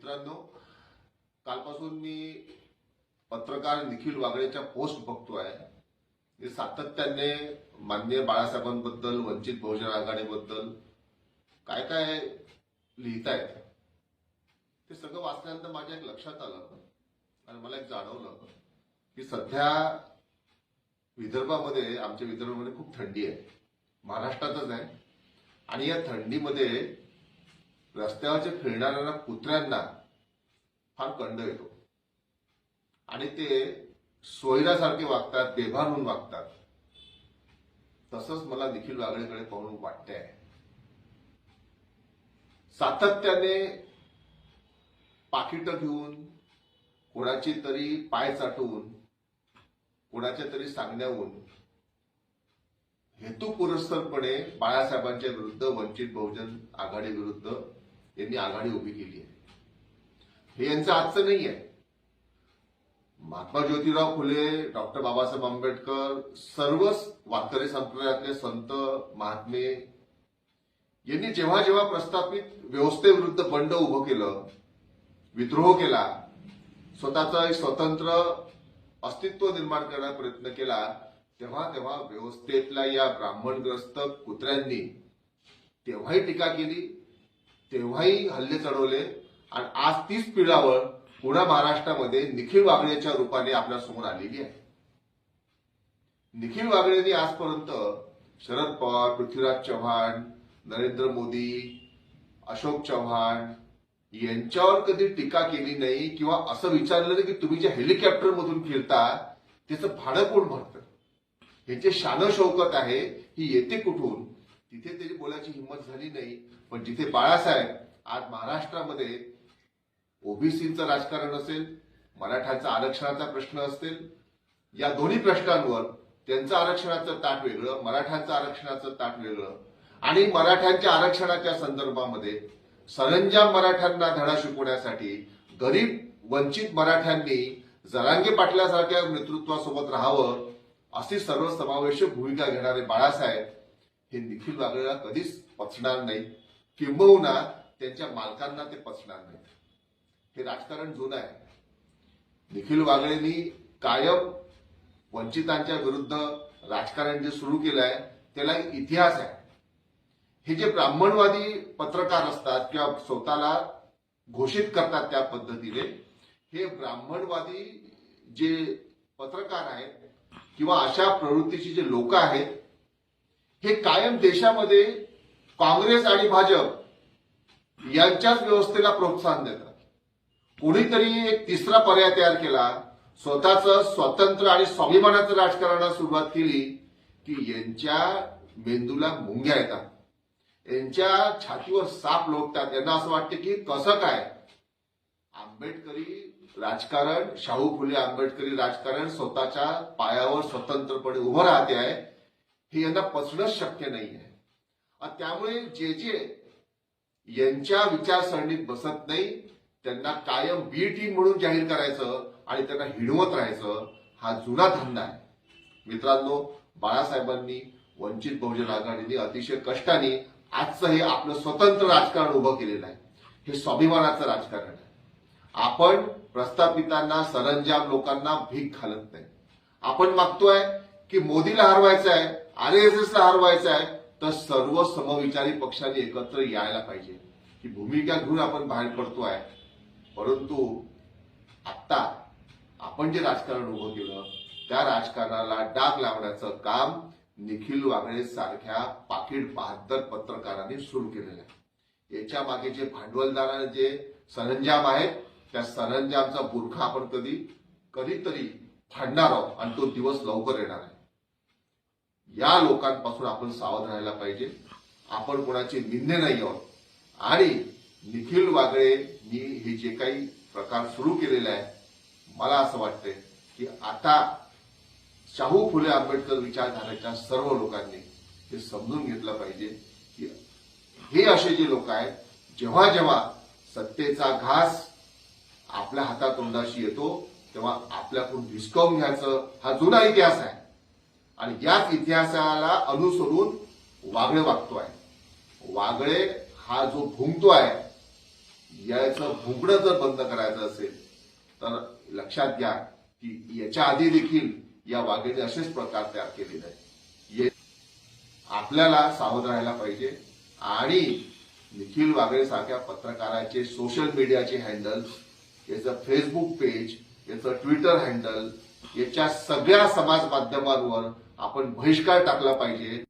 मित्रांनो कालपासून मी पत्रकार निखिल वागळेच्या पोस्ट बघतो आहे. ते सातत्याने माननीय बाळासाहेबांबद्दल वंचित बहुजन आघाडीबद्दल काय काय लिहितायत ते सगळं वाचल्यानंतर माझ्या एक लक्षात आलं आणि मला एक जाणवलं की सध्या विदर्भामध्ये आमच्या विदर्भामध्ये खूप थंडी आहे. महाराष्ट्रातच आहे. आणि या थंडीमध्ये रस्त्यावरच्या फिरणाऱ्या कुत्र्यांना फार कंड येतो. आणि ते सोयरासारखे वागतात बेभान होऊन वागतात. तसंच मला निखिल वागळेकडे पाहून वाटते सातत्याने पाकिटं घेऊन कोणाची तरी पाय चाटून कोणाच्या तरी सांगण्याहून हेतुपुरस्सरपणे बाळासाहेबांच्या विरुद्ध वंचित बहुजन आघाडी विरुद्ध यांनी आघाडी उभी केली आहे. हे यांचं आजचं नाही आहे. महात्मा ज्योतिराव फुले डॉक्टर बाबासाहेब आंबेडकर सर्वच वाकरे संप्रदायातले संत महात्मे यांनी जेव्हा जेव्हा प्रस्थापित व्यवस्थेविरुद्ध बंड उभं केलं विद्रोह केला स्वतःचं एक स्वतंत्र अस्तित्व निर्माण करण्याचा प्रयत्न केला तेव्हा तेव्हा व्यवस्थेतल्या या ब्राह्मणग्रस्त कुत्र्यांनी तेव्हाही टीका केली तेव्हाही हल्ले चढवले आणि आज तीच पिढावळ पुन्हा महाराष्ट्रामध्ये निखिल वागळेच्या रूपाने आपल्यासमोर आलेली आहे. निखिल वागळेंनी आजपर्यंत शरद पवार पृथ्वीराज चव्हाण नरेंद्र मोदी अशोक चव्हाण यांच्यावर कधी टीका केली नाही किंवा असं विचारलं नाही की तुम्ही जे हेलिकॉप्टर मधून फिरता त्याचं भाडं कोण भरतं? ह्याचे शान शौकत आहे ही येते कुठून? तिथे तरी बोलायची हिंमत झाली नाही पण जिथे बाळासाहेब आज महाराष्ट्रामध्ये ओबीसीचं राजकारण असेल मराठ्यांचा आरक्षणाचा प्रश्न असेल या दोन्ही प्रश्नांवर त्यांचं आरक्षणाचं ताट वेगळं मराठ्यांचं आरक्षणाचं ताट वेगळं. आणि मराठ्यांच्या आरक्षणाच्या संदर्भामध्ये सरंजाम मराठ्यांना धडा शिकवण्यासाठी गरीब वंचित मराठ्यांनी जरांगे पाटल्यासारख्या नेतृत्वासोबत राहावं अशी सर्वसमावेशक भूमिका घेणारे बाळासाहेब हे निखिल वागळेला कधीच पचणार नाही. किंबहुना त्यांच्या मालकांना ते पचणार नाही. हे राजकारण जुनं आहे. निखिल वागळेंनी कायम वंचितांच्या विरुद्ध राजकारण जे सुरू केलं आहे त्याला एक इतिहास आहे. हे जे ब्राह्मणवादी पत्रकार असतात किंवा स्वतःला घोषित करतात त्या पद्धतीने हे ब्राह्मणवादी जे पत्रकार आहेत किंवा अशा प्रवृत्तीची जे लोक आहेत हे कायम देशामध्ये काँग्रेस आणि भाजप यांच्याच व्यवस्थेला प्रोत्साहन देतात. कोणीतरी एक तिसरा पर्याय तयार केला स्वतःच स्वतंत्र आणि स्वाभिमानाचं राजकारणाला सुरुवात केली की यांच्या मेंदूला मुंग्या येतात. यांच्या छातीवर साप लोटतात. यांना असं वाटतं की कसं काय? आंबेडकरी राजकारण शाहू फुले आंबेडकरी राजकारण स्वतःच्या पायावर स्वतंत्रपणे उभं राहते आहे. हे यांना पचणंच शक्य नाही आहे आणि त्यामुळे जे जे यांच्या विचारसरणीत बसत नाही त्यांना कायम बी टीम म्हणून जाहीर करायचं आणि त्यांना हिणवत राहायचं हा जुना धंदा आहे. मित्रांनो बाळासाहेबांनी वंचित बहुजन आघाडीने अतिशय कष्टाने आजचं हे आपलं स्वतंत्र राजकारण उभं केलेलं आहे. हे स्वाभिमानाचं राजकारण आहे. आपण प्रस्थापितांना सरंजाम लोकांना भीक घालत नाही. आपण मागतोय की मोदीला हरवायचं आहे आर एस एस हरवायचं आहे तर सर्व समविचारी पक्षांनी एकत्र यायला पाहिजे. ही भूमिका घेऊन आपण बाहेर पडतो आहे. परंतु आत्ता आपण जे राजकारण उभं केलं त्या राजकारणाला डाग लावण्याचं काम निखिल वागळे सारख्या पाकिट बहात्तर पत्रकारांनी सुरू केलेलं आहे. याच्या मागे जे भांडवलदार जे सरंजाम आहेत त्या सरंजामचा बुरखा आपण कधी कधीतरी फाडणार आहोत आणि तो दिवस लवकर येणार आहे. या लोकांपासून आपण सावध राहायला पाहिजे. आपण कोणाचे निंदे नाही आहोत. आणि निखिल वागळेंनी हे जे काही प्रकार सुरू केलेले आहे मला असं वाटतंय की आता शाहू फुले आंबेडकर विचारधाराच्या सर्व लोकांनी हे समजून घेतलं पाहिजे की हे असे जे लोक आहेत जेव्हा जेव्हा सत्तेचा घास आपल्या हातातोंडाशी येतो तेव्हा आपल्याकडून हिसकावून घ्यायचं हा जुना इतिहास आहे. आणि याच इतिहासाला अनुसरून वागळे वागतो आहे. वागळे हा जो भुंकतो आहे याचं भुंकणं जर बंद करायचं असेल तर लक्षात घ्या की याच्या आधी देखील या वाघेने असेच प्रकार तयार केलेले आहेत. आपल्याला सावध राहायला पाहिजे आणि निखिल वागळे सारख्या पत्रकाराचे सोशल मीडियाचे हँडल याचं फेसबुक पेज याचं ट्विटर हँडल याच्या सगळ्या समाज माध्यमांवर आपण बहिष्कार टाकला पाहिजे.